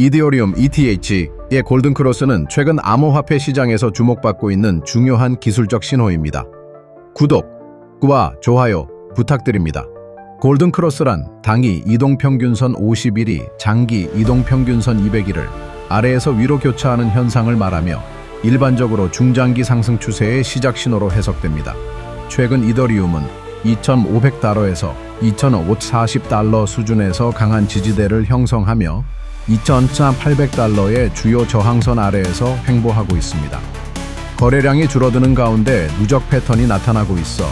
이디오리움 ETH의 골든크로스는 최근 암호화폐 시장에서 주목받고 있는 중요한 기술적 신호입니다. 구독과 좋아요 부탁드립니다. 골든크로스란 당이 이동평균선 51이 장기 이동평균선 200일을 아래에서 위로 교차하는 현상을 말하며 일반적으로 중장기 상승 추세의 시작 신호로 해석됩니다. 최근 이더리움은 2,500달러에서 2,540달러 수준에서 강한 지지대를 형성하며 2,800달러의 주요 저항선 아래에서 횡보하고 있습니다. 거래량이 줄어드는 가운데 누적 패턴이 나타나고 있어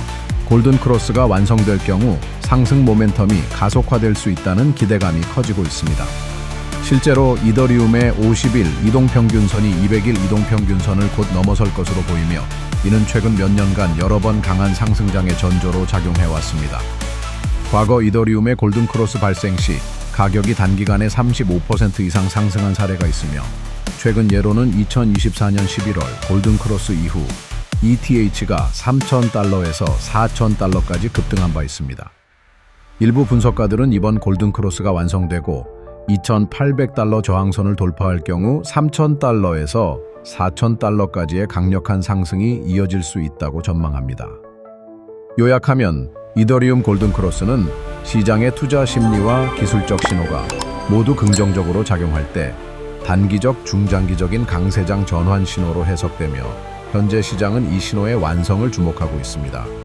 골든크로스가 완성될 경우 상승 모멘텀이 가속화될 수 있다는 기대감이 커지고 있습니다. 실제로 이더리움의 50일 이동평균선이 200일 이동평균선을 곧 넘어설 것으로 보이며 이는 최근 몇 년간 여러 번 강한 상승장의 전조로 작용해왔습니다. 과거 이더리움의 골든크로스 발생 시 가격이 단기간에 35% 이상 상승한 사례가 있으며 최근 예로는 2024년 11월 골든크로스 이후 ETH가 3,000달러에서 4,000달러까지 급등한 바 있습니다. 일부 분석가들은 이번 골든크로스가 완성되고 2,800달러 저항선을 돌파할 경우 3,000달러에서 4,000달러까지의 강력한 상승이 이어질 수 있다고 전망합니다. 요약하면 이더리움 골든크로스는 시장의 투자 심리와 기술적 신호가 모두 긍정적으로 작용할 때 단기적 중장기적인 강세장 전환 신호로 해석되며 현재 시장은 이 신호의 완성을 주목하고 있습니다.